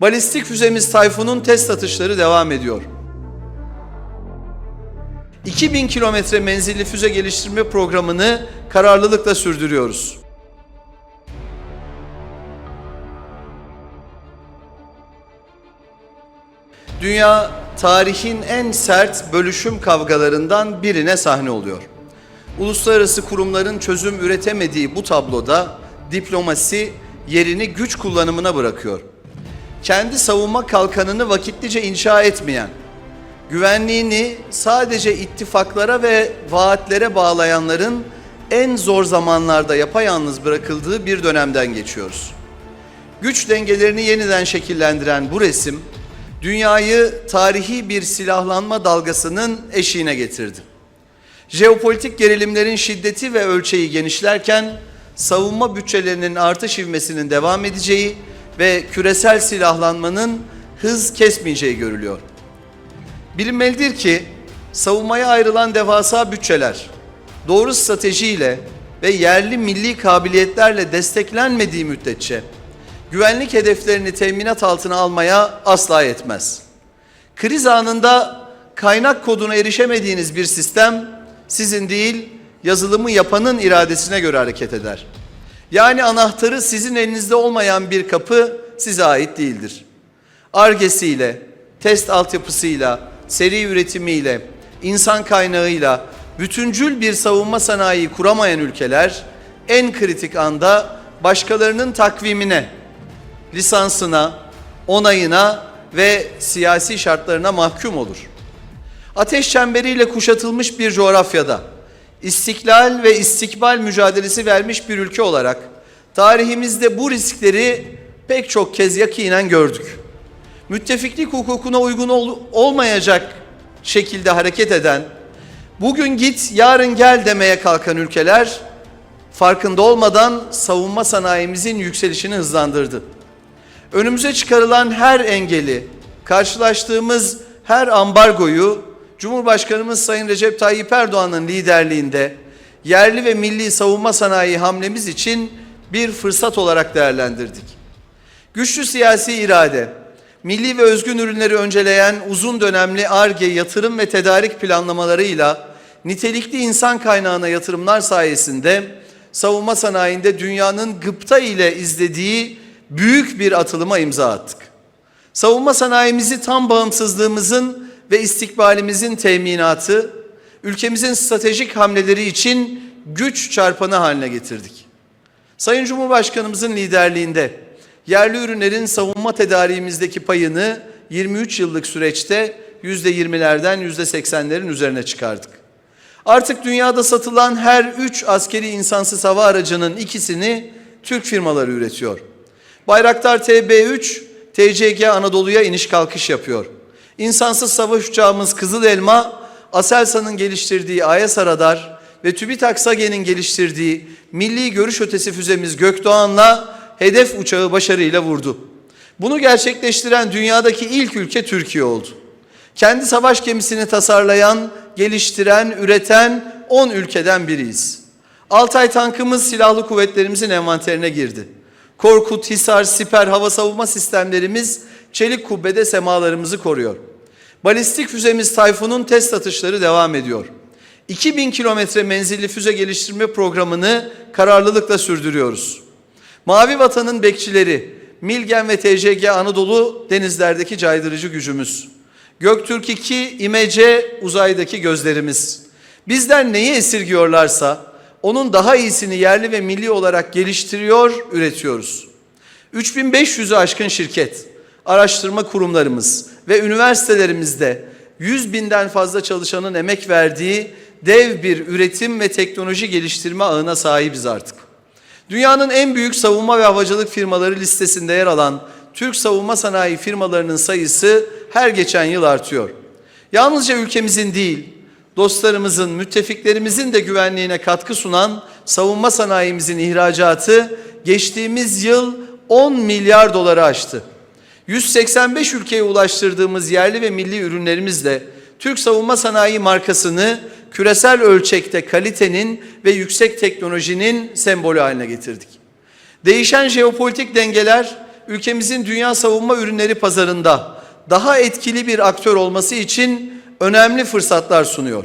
Balistik füzemiz Tayfun'un test atışları devam ediyor. 2000 kilometre menzilli füze geliştirme programını kararlılıkla sürdürüyoruz. Dünya tarihin en sert bölüşüm kavgalarından birine sahne oluyor. Uluslararası kurumların çözüm üretemediği bu tabloda diplomasi yerini güç kullanımına bırakıyor. Kendi savunma kalkanını vakitlice inşa etmeyen, güvenliğini sadece ittifaklara ve vaatlere bağlayanların en zor zamanlarda yapayalnız bırakıldığı bir dönemden geçiyoruz. Güç dengelerini yeniden şekillendiren bu resim, dünyayı tarihi bir silahlanma dalgasının eşiğine getirdi. Jeopolitik gerilimlerin şiddeti ve ölçeği genişlerken, savunma bütçelerinin artış ivmesinin devam edeceği ve küresel silahlanmanın hız kesmeyeceği görülüyor. Bilinmelidir ki savunmaya ayrılan devasa bütçeler doğru stratejiyle ve yerli milli kabiliyetlerle desteklenmediği müddetçe güvenlik hedeflerini teminat altına almaya asla yetmez. Kriz anında kaynak koduna erişemediğiniz bir sistem sizin değil yazılımı yapanın iradesine göre hareket eder. Yani anahtarı sizin elinizde olmayan bir kapı size ait değildir. Argesiyle, test altyapısıyla, seri üretimiyle, insan kaynağıyla bütüncül bir savunma sanayi kuramayan ülkeler en kritik anda başkalarının takvimine, lisansına, onayına ve siyasi şartlarına mahkum olur. Ateş çemberiyle kuşatılmış bir coğrafyada istiklal ve istikbal mücadelesi vermiş bir ülke olarak tarihimizde bu riskleri pek çok kez yakinen gördük. Müttefiklik hukukuna uygun ol- olmayacak şekilde hareket eden, bugün git yarın gel demeye kalkan ülkeler farkında olmadan savunma sanayimizin yükselişini hızlandırdı. Önümüze çıkarılan her engeli, karşılaştığımız her ambargoyu Cumhurbaşkanımız Sayın Recep Tayyip Erdoğan'ın liderliğinde yerli ve milli savunma sanayi hamlemiz için bir fırsat olarak değerlendirdik. Güçlü siyasi irade, milli ve özgün ürünleri önceleyen uzun dönemli ARGE yatırım ve tedarik planlamalarıyla nitelikli insan kaynağına yatırımlar sayesinde savunma sanayinde dünyanın gıpta ile izlediği büyük bir atılıma imza attık. Savunma sanayimizi tam bağımsızlığımızın ve istikbalimizin teminatı, ülkemizin stratejik hamleleri için güç çarpanı haline getirdik. Sayın Cumhurbaşkanımızın liderliğinde yerli ürünlerin savunma tedariğimizdeki payını 23 yıllık süreçte %20'lerden %80'lerin üzerine çıkardık. Artık dünyada satılan her 3 askeri insansız hava aracının ikisini Türk firmaları üretiyor. Bayraktar TB3 TCG Anadolu'ya iniş kalkış yapıyor. İnsansız savaş uçağımız Kızıl Elma, Aselsan'ın geliştirdiği AESA radar ve TÜBİTAK SAGE'nin geliştirdiği milli görüş ötesi füzemiz Gökdoğan'la hedef uçağı başarıyla vurdu. Bunu gerçekleştiren dünyadaki ilk ülke Türkiye oldu. Kendi savaş gemisini tasarlayan, geliştiren, üreten 10 ülkeden biriyiz. Altay tankımız silahlı kuvvetlerimizin envanterine girdi. Korkut, Hisar, Siper hava savunma sistemlerimiz çelik kubbede semalarımızı koruyor. Balistik füzemiz Tayfun'un test atışları devam ediyor. 2000 kilometre menzilli füze geliştirme programını kararlılıkla sürdürüyoruz. Mavi Vatan'ın bekçileri, Milgen ve TCG Anadolu denizlerdeki caydırıcı gücümüz. Göktürk 2, İmece uzaydaki gözlerimiz. Bizden neyi esirgiyorlarsa onun daha iyisini yerli ve milli olarak geliştiriyor, üretiyoruz. 3500'ü aşkın şirket, araştırma kurumlarımız ve üniversitelerimizde 100 binden fazla çalışanın emek verdiği dev bir üretim ve teknoloji geliştirme ağına sahibiz artık. Dünyanın en büyük savunma ve havacılık firmaları listesinde yer alan Türk savunma sanayi firmalarının sayısı her geçen yıl artıyor. Yalnızca ülkemizin değil, dostlarımızın, müttefiklerimizin de güvenliğine katkı sunan savunma sanayimizin ihracatı geçtiğimiz yıl 10 milyar doları aştı. 185 ülkeye ulaştırdığımız yerli ve milli ürünlerimizle Türk savunma sanayi markasını küresel ölçekte kalitenin ve yüksek teknolojinin sembolü haline getirdik. Değişen jeopolitik dengeler ülkemizin dünya savunma ürünleri pazarında daha etkili bir aktör olması için önemli fırsatlar sunuyor.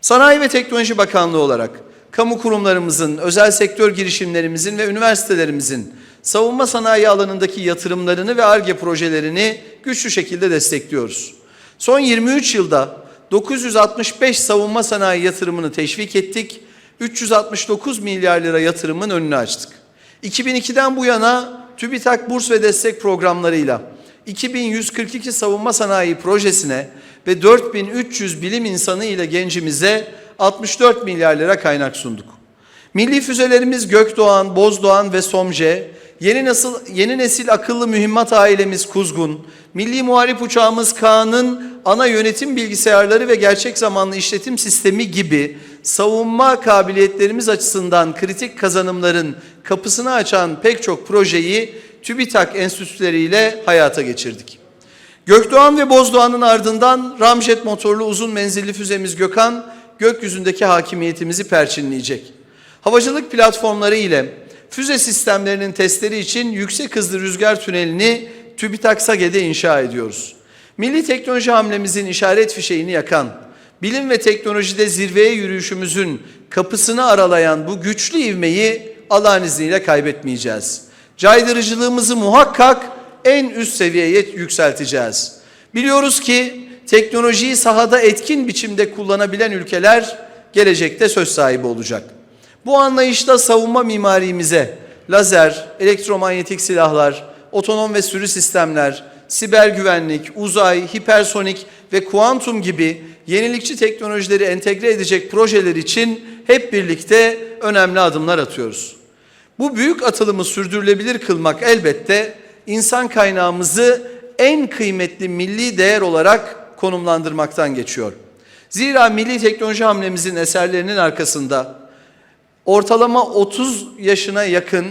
Sanayi ve Teknoloji Bakanlığı olarak kamu kurumlarımızın, özel sektör girişimlerimizin ve üniversitelerimizin savunma sanayi alanındaki yatırımlarını ve ARGE projelerini güçlü şekilde destekliyoruz. Son 23 yılda 965 savunma sanayi yatırımını teşvik ettik, 369 milyar lira yatırımın önünü açtık. 2002'den bu yana TÜBİTAK burs ve destek programlarıyla 2142 savunma sanayi projesine ve 4300 bilim insanı ile gencimize 64 milyar lira kaynak sunduk. Milli füzelerimiz Gökdoğan, Bozdoğan ve Somje, yeni nesil, yeni nesil akıllı mühimmat ailemiz Kuzgun, milli muharip uçağımız Kaan'ın ana yönetim bilgisayarları ve gerçek zamanlı işletim sistemi gibi savunma kabiliyetlerimiz açısından kritik kazanımların kapısını açan pek çok projeyi TÜBİTAK enstitüleriyle hayata geçirdik. Gökdoğan ve Bozdoğan'ın ardından Ramjet motorlu uzun menzilli füzemiz Gökhan gökyüzündeki hakimiyetimizi perçinleyecek. Havacılık platformları ile füze sistemlerinin testleri için yüksek hızlı rüzgar tünelini TÜBİTAK SAGE'de inşa ediyoruz. Milli teknoloji hamlemizin işaret fişeğini yakan, bilim ve teknolojide zirveye yürüyüşümüzün kapısını aralayan bu güçlü ivmeyi Allah'ın izniyle kaybetmeyeceğiz. Caydırıcılığımızı muhakkak en üst seviyeye yükselteceğiz. Biliyoruz ki teknolojiyi sahada etkin biçimde kullanabilen ülkeler gelecekte söz sahibi olacak. Bu anlayışta savunma mimarimize lazer, elektromanyetik silahlar, otonom ve sürü sistemler, siber güvenlik, uzay, hipersonik ve kuantum gibi yenilikçi teknolojileri entegre edecek projeler için hep birlikte önemli adımlar atıyoruz. Bu büyük atılımı sürdürülebilir kılmak elbette insan kaynağımızı en kıymetli milli değer olarak konumlandırmaktan geçiyor. Zira milli teknoloji hamlemizin eserlerinin arkasında ortalama 30 yaşına yakın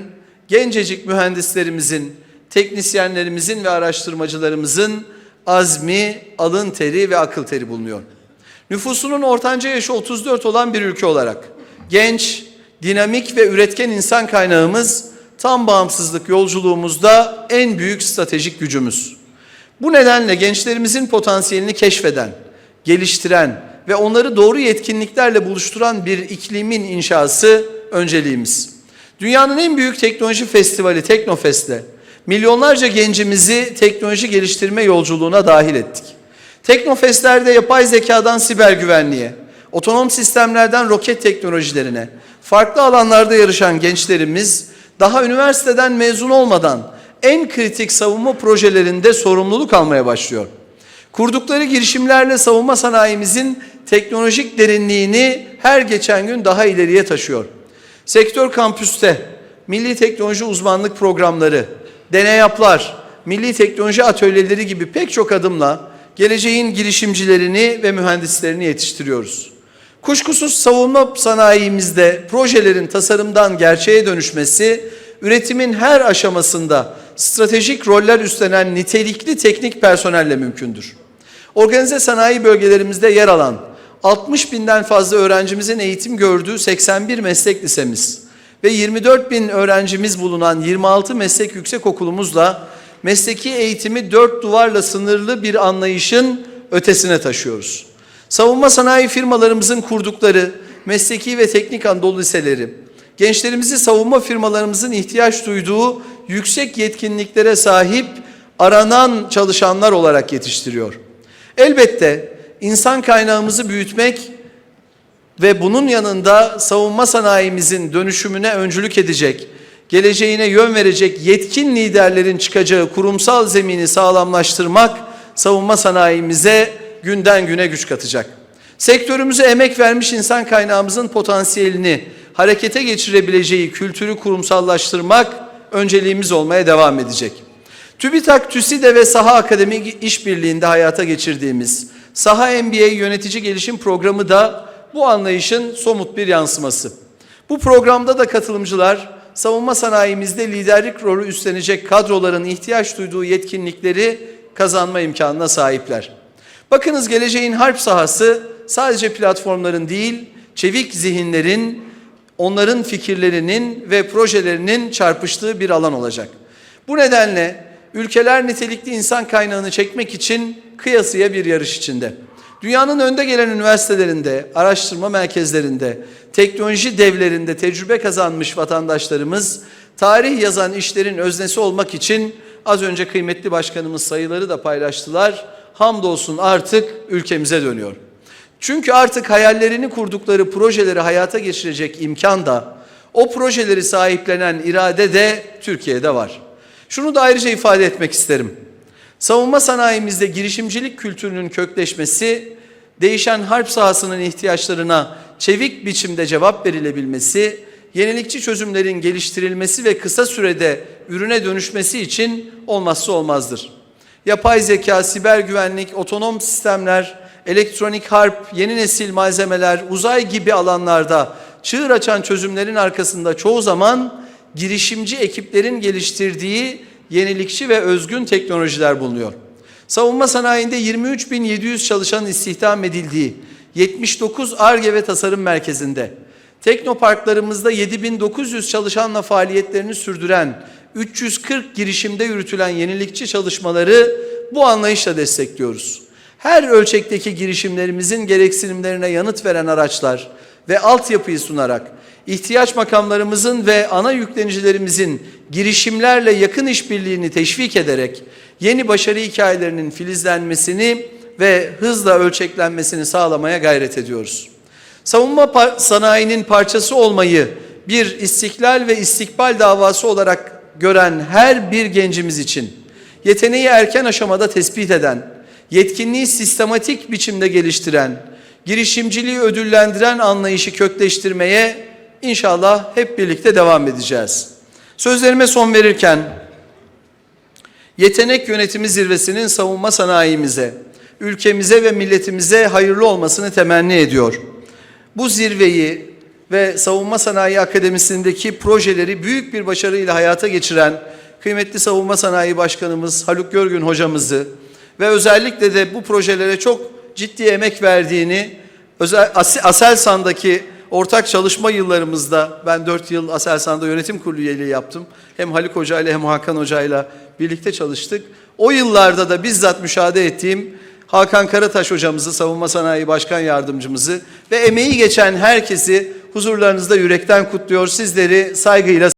gencecik mühendislerimizin, teknisyenlerimizin ve araştırmacılarımızın azmi, alın teri ve akıl teri bulunuyor. Nüfusunun ortanca yaşı 34 olan bir ülke olarak genç, dinamik ve üretken insan kaynağımız tam bağımsızlık yolculuğumuzda en büyük stratejik gücümüz. Bu nedenle gençlerimizin potansiyelini keşfeden, geliştiren ve onları doğru yetkinliklerle buluşturan bir iklimin inşası önceliğimiz. Dünyanın en büyük teknoloji festivali Teknofest'te milyonlarca gencimizi teknoloji geliştirme yolculuğuna dahil ettik. Teknofest'lerde yapay zekadan siber güvenliğe, otonom sistemlerden roket teknolojilerine, farklı alanlarda yarışan gençlerimiz daha üniversiteden mezun olmadan en kritik savunma projelerinde sorumluluk almaya başlıyor. Kurdukları girişimlerle savunma sanayimizin teknolojik derinliğini her geçen gün daha ileriye taşıyor. Sektör kampüste milli teknoloji uzmanlık programları, deneyaplar, milli teknoloji atölyeleri gibi pek çok adımla geleceğin girişimcilerini ve mühendislerini yetiştiriyoruz. Kuşkusuz savunma sanayimizde projelerin tasarımdan gerçeğe dönüşmesi, üretimin her aşamasında stratejik roller üstlenen nitelikli teknik personelle mümkündür. Organize sanayi bölgelerimizde yer alan 60 binden fazla öğrencimizin eğitim gördüğü 81 meslek lisemiz ve 24 bin öğrencimiz bulunan 26 meslek yüksekokulumuzla mesleki eğitimi dört duvarla sınırlı bir anlayışın ötesine taşıyoruz. Savunma sanayi firmalarımızın kurdukları mesleki ve teknik Anadolu liseleri, gençlerimizi savunma firmalarımızın ihtiyaç duyduğu yüksek yetkinliklere sahip aranan çalışanlar olarak yetiştiriyor. Elbette insan kaynağımızı büyütmek ve bunun yanında savunma sanayimizin dönüşümüne öncülük edecek, geleceğine yön verecek yetkin liderlerin çıkacağı kurumsal zemini sağlamlaştırmak savunma sanayimize günden güne güç katacak. Sektörümüze emek vermiş insan kaynağımızın potansiyelini harekete geçirebileceği kültürü kurumsallaştırmak önceliğimiz olmaya devam edecek. TÜBİTAK, TÜSİDE ve Saha Akademi işbirliğinde hayata geçirdiğimiz Saha MBA Yönetici Gelişim Programı da bu anlayışın somut bir yansıması. Bu programda da katılımcılar savunma sanayimizde liderlik rolü üstlenecek kadroların ihtiyaç duyduğu yetkinlikleri kazanma imkanına sahipler. Bakınız geleceğin harp sahası sadece platformların değil, çevik zihinlerin, onların fikirlerinin ve projelerinin çarpıştığı bir alan olacak. Bu nedenle ülkeler nitelikli insan kaynağını çekmek için kıyasıya bir yarış içinde. Dünyanın önde gelen üniversitelerinde, araştırma merkezlerinde, teknoloji devlerinde tecrübe kazanmış vatandaşlarımız tarih yazan işlerin öznesi olmak için az önce kıymetli başkanımız sayıları da paylaştılar. Hamdolsun artık ülkemize dönüyor. Çünkü artık hayallerini kurdukları projeleri hayata geçirecek imkan da o projeleri sahiplenen irade de Türkiye'de var. Şunu da ayrıca ifade etmek isterim. Savunma sanayimizde girişimcilik kültürünün kökleşmesi, değişen harp sahasının ihtiyaçlarına çevik biçimde cevap verilebilmesi, yenilikçi çözümlerin geliştirilmesi ve kısa sürede ürüne dönüşmesi için olmazsa olmazdır. Yapay zeka, siber güvenlik, otonom sistemler, elektronik harp, yeni nesil malzemeler, uzay gibi alanlarda çığır açan çözümlerin arkasında çoğu zaman girişimci ekiplerin geliştirdiği yenilikçi ve özgün teknolojiler bulunuyor. Savunma sanayinde 23.700 çalışan istihdam edildiği 79 ARGE ve tasarım merkezinde, teknoparklarımızda 7900 çalışanla faaliyetlerini sürdüren 340 girişimde yürütülen yenilikçi çalışmaları bu anlayışla destekliyoruz. Her ölçekteki girişimlerimizin gereksinimlerine yanıt veren araçlar ve altyapıyı sunarak ihtiyaç makamlarımızın ve ana yüklenicilerimizin girişimlerle yakın işbirliğini teşvik ederek yeni başarı hikayelerinin filizlenmesini ve hızla ölçeklenmesini sağlamaya gayret ediyoruz. Savunma par- sanayinin parçası olmayı bir istiklal ve istikbal davası olarak gören her bir gencimiz için yeteneği erken aşamada tespit eden, yetkinliği sistematik biçimde geliştiren, girişimciliği ödüllendiren anlayışı kökleştirmeye inşallah hep birlikte devam edeceğiz. Sözlerime son verirken Yetenek Yönetimi Zirvesi'nin savunma sanayimize, ülkemize ve milletimize hayırlı olmasını temenni ediyor. Bu zirveyi ve Savunma Sanayi Akademisi'ndeki projeleri büyük bir başarıyla hayata geçiren kıymetli Savunma Sanayi Başkanımız Haluk Görgün hocamızı ve özellikle de bu projelere çok ciddi emek verdiğini özel, As- Aselsan'daki ortak çalışma yıllarımızda ben 4 yıl Aselsan'da yönetim kurulu üyeliği yaptım. Hem Haluk Hoca ile hem Hakan Hoca ile birlikte çalıştık. O yıllarda da bizzat müşahede ettiğim Hakan Karataş hocamızı, Savunma Sanayi Başkan Yardımcımızı ve emeği geçen herkesi huzurlarınızda yürekten kutluyor. Sizleri saygıyla